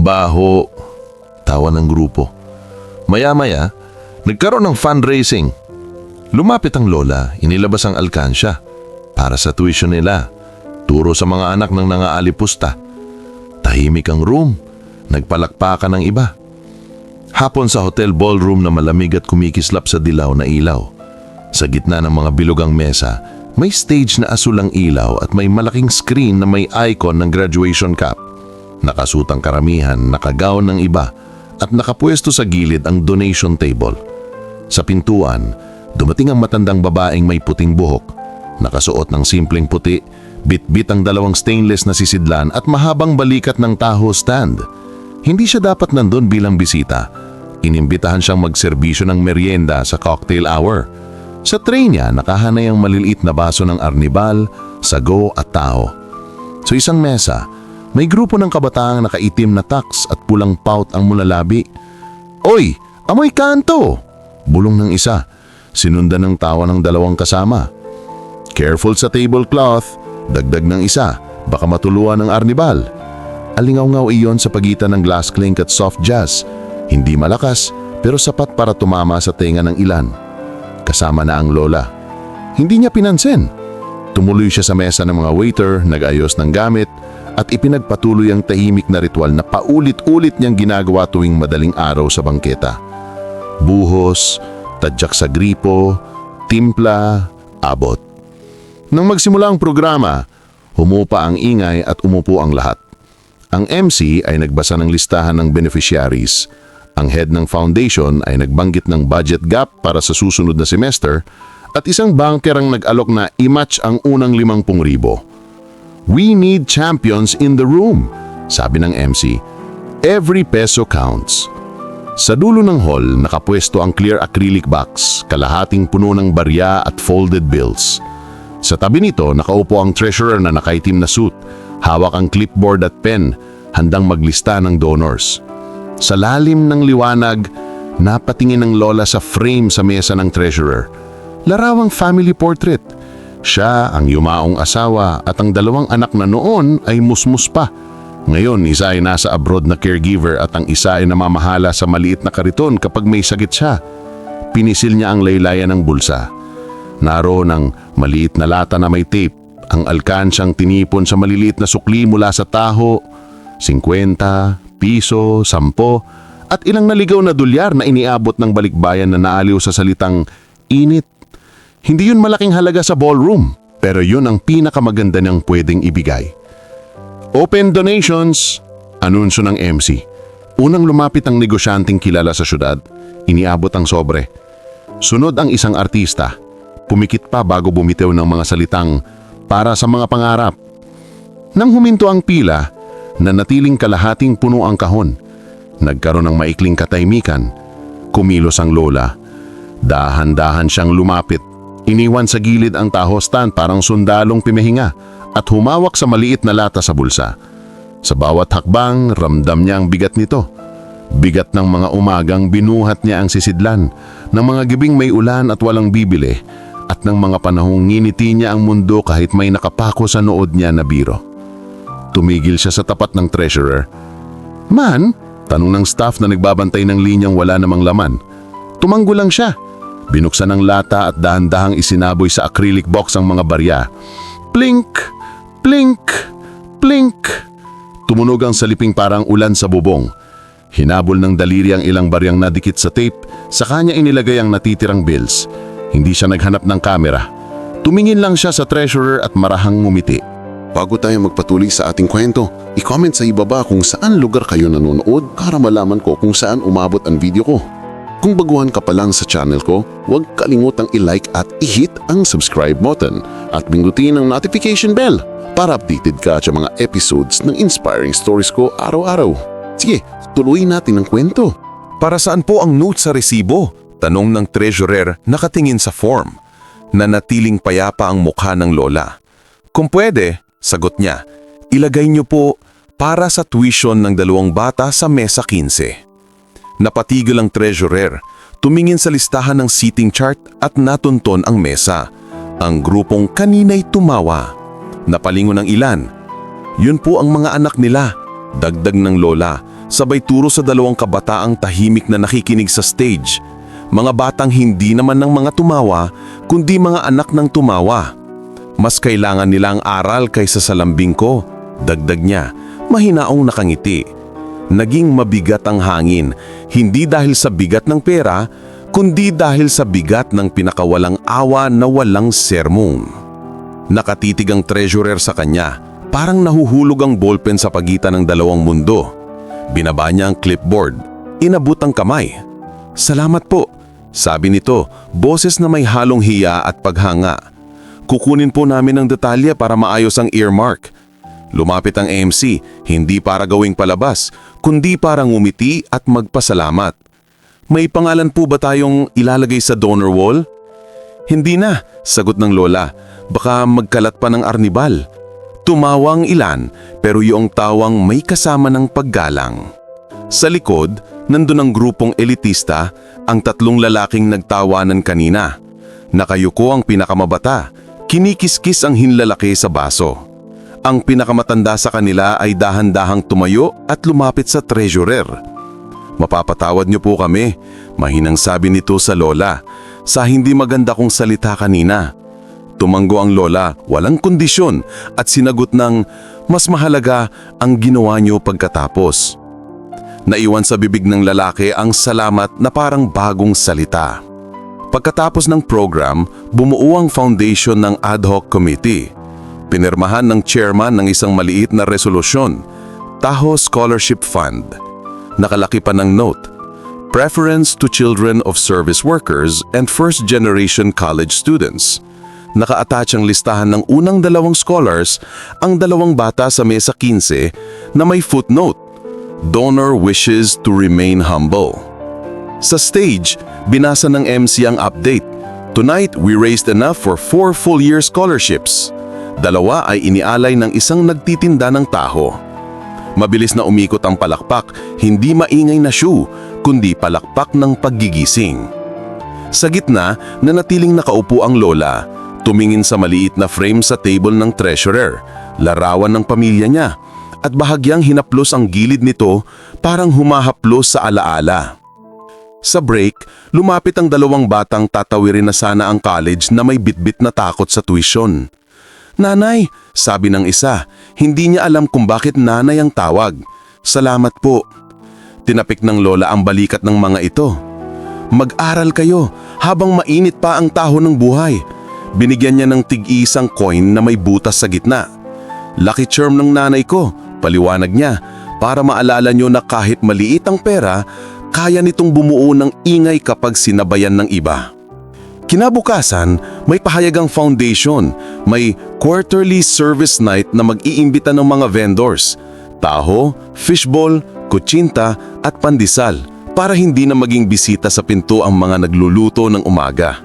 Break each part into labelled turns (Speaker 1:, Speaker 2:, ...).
Speaker 1: Baho. Tawa ng grupo. Maya-maya, nagkaroon ng fundraising. Lumapit ang lola, inilabas ang alkansya para sa tuition nila. Turo sa mga anak ng nangaalipusta. Tahimik ang room. Nagpalakpakan ng iba. Hapon sa hotel ballroom na malamig at kumikislap sa dilaw na ilaw. Sa gitna ng mga bilugang mesa, may stage na asulang ilaw at may malaking screen na may icon ng graduation cap. Nakasutang karamihan, nakagaon ng iba at nakapwesto sa gilid ang donation table. Sa pintuan, dumating ang matandang babaeng may puting buhok. Nakasuot ng simpleng puti, bit-bit ang dalawang stainless na sisidlan at mahabang balikat ng taho stand. Hindi siya dapat nandun bilang bisita. Inimbitahan siyang magserbisyo ng merienda sa cocktail hour. Sa tray niya, nakahanay ang maliliit na baso ng arnibal, sago at tao. Sa isang mesa, may grupo ng kabataang nakaitim na tux at pulang pout ang mulalabi. Oy, amoy kanto! Bulong ng isa. Sinundan ng tawa ng dalawang kasama. Careful sa tablecloth, dagdag ng isa, baka matuluan ng arnibal. Alingaw-ngaw iyon sa pagitan ng glass clink at soft jazz. Hindi malakas, pero sapat para tumama sa tenga ng ilan. Kasama na ang lola. Hindi niya pinansin. Tumuloy siya sa mesa ng mga waiter, nag-ayos ng gamit, at ipinagpatuloy ang tahimik na ritual na paulit-ulit niyang ginagawa tuwing madaling araw sa bangketa. Buhos, tadyak sa gripo, timpla, abot. Nang magsimula ang programa, humupa ang ingay at umupo ang lahat. Ang MC ay nagbasa ng listahan ng beneficiaries. Ang head ng foundation ay nagbanggit ng budget gap para sa susunod na semester at isang banker ang nag-alok na i-match ang unang 50,000 ribo. We need champions in the room, sabi ng MC. Every peso counts. Sa dulo ng hall, nakapwesto ang clear acrylic box, kalahating puno ng barya at folded bills. Sa tabi nito, nakaupo ang treasurer na nakaitim na suit, hawak ang clipboard at pen, handang maglista ng donors. Sa lalim ng liwanag, napatingin ng lola sa frame sa mesa ng treasurer. Larawang family portrait. Siya, ang yumaong asawa at ang dalawang anak na noon ay musmus pa. Ngayon, isa ay nasa abroad na caregiver at ang isa ay namamahala sa maliit na kariton kapag may sakit siya. Pinisil niya ang laylayan ng bulsa. Naroon ang maliit na lata na may tape, ang alkansyang tinipon sa maliliit na sukli mula sa taho, 50, piso, 10, at ilang naligaw na dolyar na iniabot ng balikbayan na naaliw sa salitang init. Hindi yun malaking halaga sa ballroom, pero yun ang pinakamaganda niyang pwedeng ibigay. Open donations, anunsyo ng MC. Unang lumapit ang negosyanteng kilala sa syudad, iniabot ang sobre. Sunod ang isang artista, pumikit pa bago bumitaw ng mga salitang para sa mga pangarap. Nang huminto ang pila, nanatiling kalahating puno ang kahon. Nagkaroon ng maikling katahimikan. Kumilos ang lola. Dahan-dahan siyang lumapit. Iniwan sa gilid ang tahostan parang sundalong pimehinga at humawak sa maliit na lata sa bulsa. Sa bawat hakbang, ramdam niya ang bigat nito. Bigat ng mga umagang binuhat niya ang sisidlan, ng mga gibing may ulan at walang bibili, at ng mga panahong nginiti niya ang mundo kahit may nakapako sa nood niya na biro. Tumigil siya sa tapat ng treasurer. Man, tanong ng staff na nagbabantay ng linyang wala namang laman. Tumanggo lang siya. Binuksan ang lata at dahan-dahang isinaboy sa acrylic box ang mga barya. Plink! Plink! Plink! Tumunog ang saliping parang ulan sa bubong. Hinabol ng daliri ang ilang baryang nadikit sa tape, sa kanya inilagay ang natitirang bills. Hindi siya naghanap ng kamera. Tumingin lang siya sa treasurer at marahang ngumiti.
Speaker 2: Bago tayo magpatuloy sa ating kwento, i-comment sa ibaba kung saan lugar kayo nanonood para malaman ko kung saan umabot ang video ko. Kung baguhan ka pa lang sa channel ko, huwag kalimutang i-like at i-hit ang subscribe button at pindutin ang notification bell para updated ka sa mga episodes ng inspiring stories ko araw-araw. Sige, tuloy natin ang kwento.
Speaker 3: Para saan po ang note sa resibo? Tanong ng treasurer nakatingin sa form. Nanatiling payapa ang mukha ng lola. Kung pwede, sagot niya, ilagay niyo po para sa tuition ng dalawang bata sa mesa 15. Napatigil ang treasurer, tumingin sa listahan ng seating chart at natunton ang mesa. Ang grupong kanina'y tumawa. Napalingon ng ilan. Yun po ang mga anak nila, dagdag ng lola, sabay turo sa dalawang kabataang tahimik na nakikinig sa stage. Mga batang hindi naman ng mga tumawa, kundi mga anak ng tumawa. Mas kailangan nila ang aral kaysa sa lambing ko. Dagdag niya, mahinaong nakangiti. Naging mabigat ang hangin, hindi dahil sa bigat ng pera, kundi dahil sa bigat ng pinakawalang awa na walang sermon. Nakatitig ang treasurer sa kanya, parang nahuhulog ang ballpen sa pagitan ng dalawang mundo. Binaba niya ang clipboard, inabot ang kamay. Salamat po, sabi nito, boses na may halong hiya at paghanga. Kukunin po namin ang detalye para maayos ang earmark. Lumapit ang MC, hindi para gawing palabas, kundi para ngumiti at magpasalamat. May pangalan po ba tayong ilalagay sa donor wall? Hindi na, sagot ng lola. Baka magkalat pa ng arnibal. Tumawang ilan, pero yung tawang may kasama ng paggalang. Sa likod, nandun ang grupong elitista, ang tatlong lalaking nagtawanan kanina. Nakayuko ang pinakamabata, kinikiskis ang hinlalaki sa baso. Ang pinakamatanda sa kanila ay dahan-dahang tumayo at lumapit sa treasurer. Mapapatawad niyo po kami, mahinang sabi nito sa lola, sa hindi maganda kong salita kanina. Tumanggo ang lola, walang kondisyon at sinagot ng mas mahalaga ang ginawa niyo pagkatapos. Naiwan sa bibig ng lalaki ang salamat na parang bagong salita. Pagkatapos ng program, bumuo ang foundation ng ad hoc committee. Pinirmahan ng chairman ng isang maliit na resolusyon, Taho Scholarship Fund. Nakalaki pa ng note, Preference to children of service workers and first-generation college students. Naka-attach ang listahan ng unang dalawang scholars, ang dalawang bata sa mesa 15 na may footnote, Donor wishes to remain humble. Sa stage, binasa ng MC ang update. Tonight, we raised enough for four full-year scholarships. Dalawa ay inialay ng isang nagtitinda ng taho. Mabilis na umikot ang palakpak, hindi maingay na shoe, kundi palakpak ng paggigising. Sa gitna, nanatiling nakaupo ang lola, tumingin sa maliit na frame sa table ng treasurer, larawan ng pamilya niya, at bahagyang hinaplos ang gilid nito parang humahaplos sa alaala. Sa break, lumapit ang dalawang batang tatawirin na sana ang college na may bitbit na takot sa tuition. Nanay, sabi ng isa, hindi niya alam kung bakit nanay ang tawag. Salamat po. Tinapik ng lola ang balikat ng mga ito. Mag-aral kayo habang mainit pa ang taho ng buhay. Binigyan niya ng tig-isang coin na may butas sa gitna. Lucky charm ng nanay ko, paliwanag niya, para maalala niyo na kahit maliit ang pera, kaya nitong bumuo ng ingay kapag sinabayan ng iba. Kinabukasan, may pahayagang foundation, may quarterly service night na mag-iimbita ng mga vendors, taho, fishball, kutsinta at pandesal para hindi na maging bisita sa pinto ang mga nagluluto ng umaga.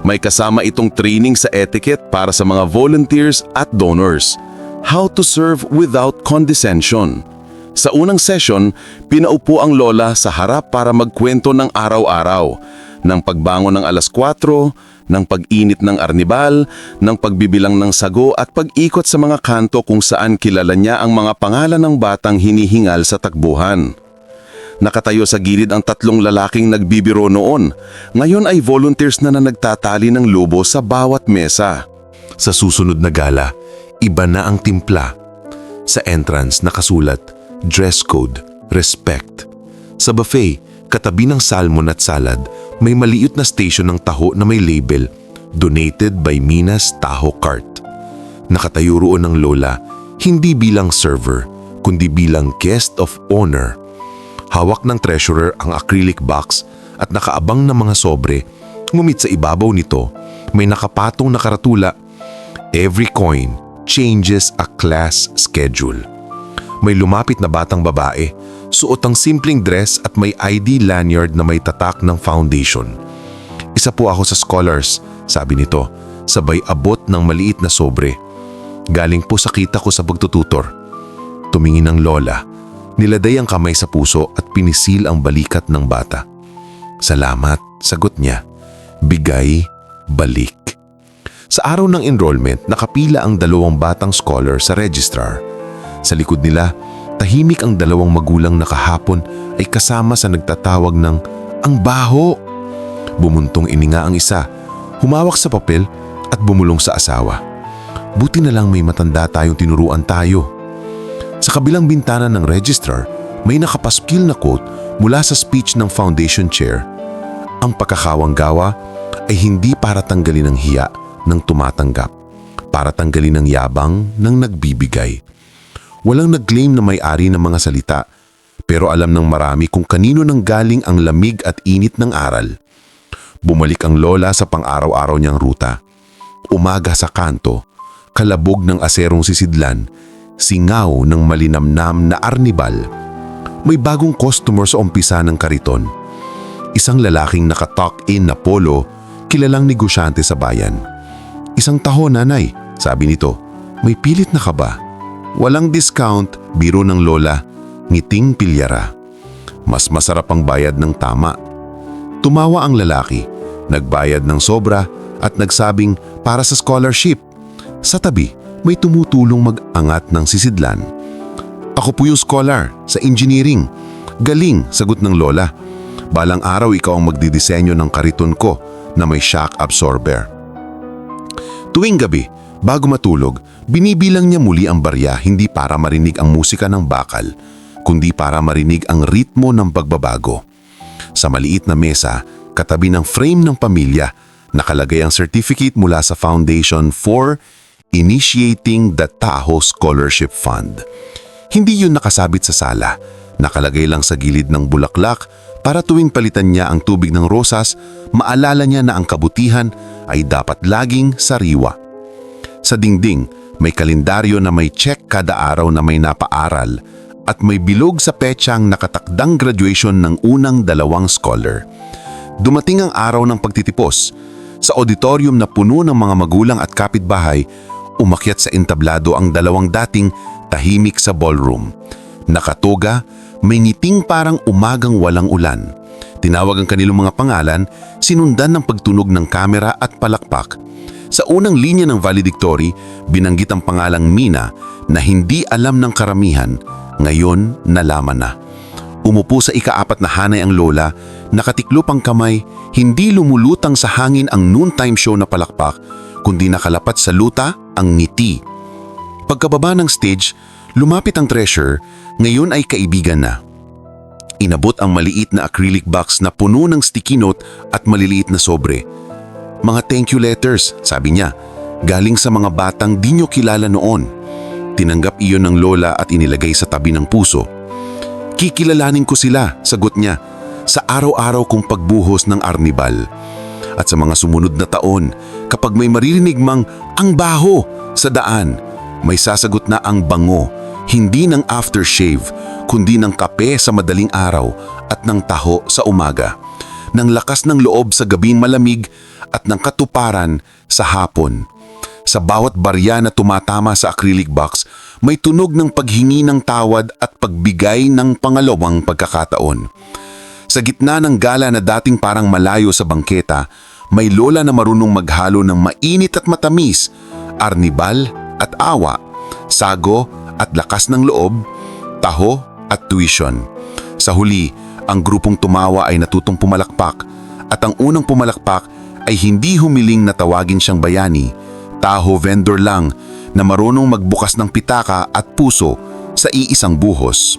Speaker 3: May kasama itong training sa etiquette para sa mga volunteers at donors. How to serve without condescension. Sa unang session, pinaupo ang lola sa harap para magkwento ng araw-araw, ng pagbangon ng alas 4, ng pag-init ng arnibal, ng pagbibilang ng sago at pag-ikot sa mga kanto kung saan kilala niya ang mga pangalan ng batang hinihingal sa takbuhan. Nakatayo sa gilid ang tatlong lalaking nagbibiro noon. Ngayon ay volunteers na na nagtatali ng lubo sa bawat mesa.
Speaker 1: Sa susunod na gala, iba na ang timpla. Sa entrance nakasulat, dress code, respect. Sa buffet, katabi ng salmon at salad, may maliit na station ng taho na may label, Donated by Minas Taho Cart. Nakatayo roon ng lola, hindi bilang server, kundi bilang guest of honor. Hawak ng treasurer ang acrylic box at nakaabang ng mga sobre, ngumit sa ibabaw nito, may nakapatong na karatula, Every coin changes a class schedule. May lumapit na batang babae, suot ang simpleng dress at may ID lanyard na may tatak ng foundation. Isa po ako sa scholars, sabi nito, sabay abot ng maliit na sobre. Galing po sa kita ko sa pagtututor. Tumingin ang lola, niladay ang kamay sa puso at pinisil ang balikat ng bata. Salamat, sagot niya. Bigay, balik. Sa araw ng enrollment, nakapila ang dalawang batang scholar sa registrar. Sa likod nila, Tahimik ang dalawang magulang na kahapon ay kasama sa nagtatawag ng ang baho. Bumuntong ininga ang isa, humawak sa papel at bumulong sa asawa. Buti na lang may matanda tayong tinuruan tayo. Sa kabilang bintana ng registrar, may nakapaskil na quote mula sa speech ng foundation chair. Ang pagkakawang gawa ay hindi para tanggalin ang hiya ng tumatanggap, para tanggalin ang yabang ng nagbibigay. Walang nag-claim na may-ari ng mga salita, pero alam ng marami kung kanino nang galing ang lamig at init ng aral. Bumalik ang lola sa pang-araw-araw niyang ruta. Umaga sa kanto, kalabog ng aserong sisidlan, singaw ng malinamnam na arnibal. May bagong customer sa umpisa ng kariton. Isang lalaking naka-tuck in na polo, kilalang negosyante sa bayan. Isang taho nanay, sabi nito, may pilit na ka ba? Walang discount, biro ng lola, ngiting pilyara. Mas masarap ang bayad ng tama. Tumawa ang lalaki, nagbayad ng sobra at nagsabing para sa scholarship. Sa tabi, may tumutulong mag-angat ng sisidlan. Ako po yung scholar sa engineering. Galing, sagot ng lola. Balang araw ikaw ang magdidisenyo ng kariton ko na may shock absorber. Tuwing gabi, bago matulog, binibilang niya muli ang barya hindi para marinig ang musika ng bakal, kundi para marinig ang ritmo ng pagbabago. Sa maliit na mesa, katabi ng frame ng pamilya, nakalagay ang certificate mula sa Foundation for Initiating the Tahoe Scholarship Fund. Hindi yun nakasabit sa sala, nakalagay lang sa gilid ng bulaklak para tuwing palitan niya ang tubig ng rosas, maalala niya na ang kabutihan ay dapat laging sariwa. Sa dingding, may kalendaryo na may check kada araw na may napaaral at may bilog sa petsang nakatakdang graduation ng unang dalawang scholar. Dumating ang araw ng pagtitipos. Sa auditorium na puno ng mga magulang at kapitbahay, umakyat sa entablado ang dalawang dating tahimik sa ballroom. Nakatoga, may ngiting parang umagang walang ulan. Tinawag ang kanilang mga pangalan, sinundan ng pagtunog ng kamera at palakpak. Sa unang linya ng valedictory, binanggit ang pangalang Mina na hindi alam ng karamihan, ngayon nalaman na. Umupo sa ikaapat na hanay ang lola, nakatiklop ang kamay, hindi lumulutang sa hangin ang noontime show na palakpak, kundi nakalapat sa luta ang ngiti. Pagkababa ng stage, lumapit ang treasure, ngayon ay kaibigan na. Inabot ang maliit na acrylic box na puno ng sticky note at maliliit na sobre. Mga thank you letters, sabi niya, galing sa mga batang di nyo kilala noon. Tinanggap iyon ng lola at inilagay sa tabi ng puso. Kikilalanin ko sila, sagot niya, sa araw-araw kong pagbuhos ng arnibal. At sa mga sumunod na taon, kapag may maririnig mang ang baho sa daan, may sasagot na ang bango, hindi ng aftershave, kundi ng kape sa madaling araw at ng taho sa umaga, ng lakas ng loob sa gabing malamig at ng katuparan sa hapon. Sa bawat barya na tumatama sa acrylic box, may tunog ng paghingi ng tawad at pagbigay ng pangalawang pagkakataon. Sa gitna ng gala na dating parang malayo sa bangketa, may lola na marunong maghalo ng mainit at matamis, arnibal at awa, sago at lakas ng loob, taho at tuition. Sa huli, ang grupong tumawa ay natutong pumalakpak at ang unang pumalakpak ay hindi humiling na tawagin siyang bayani, taho vendor lang na marunong magbukas ng pitaka at puso sa iisang buhos.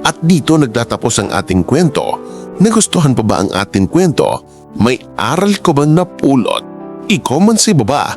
Speaker 4: At dito nagtatapos ang ating kwento. Nagustuhan pa ba ang ating kwento? May aral ko ba napulot? I-comment sa baba.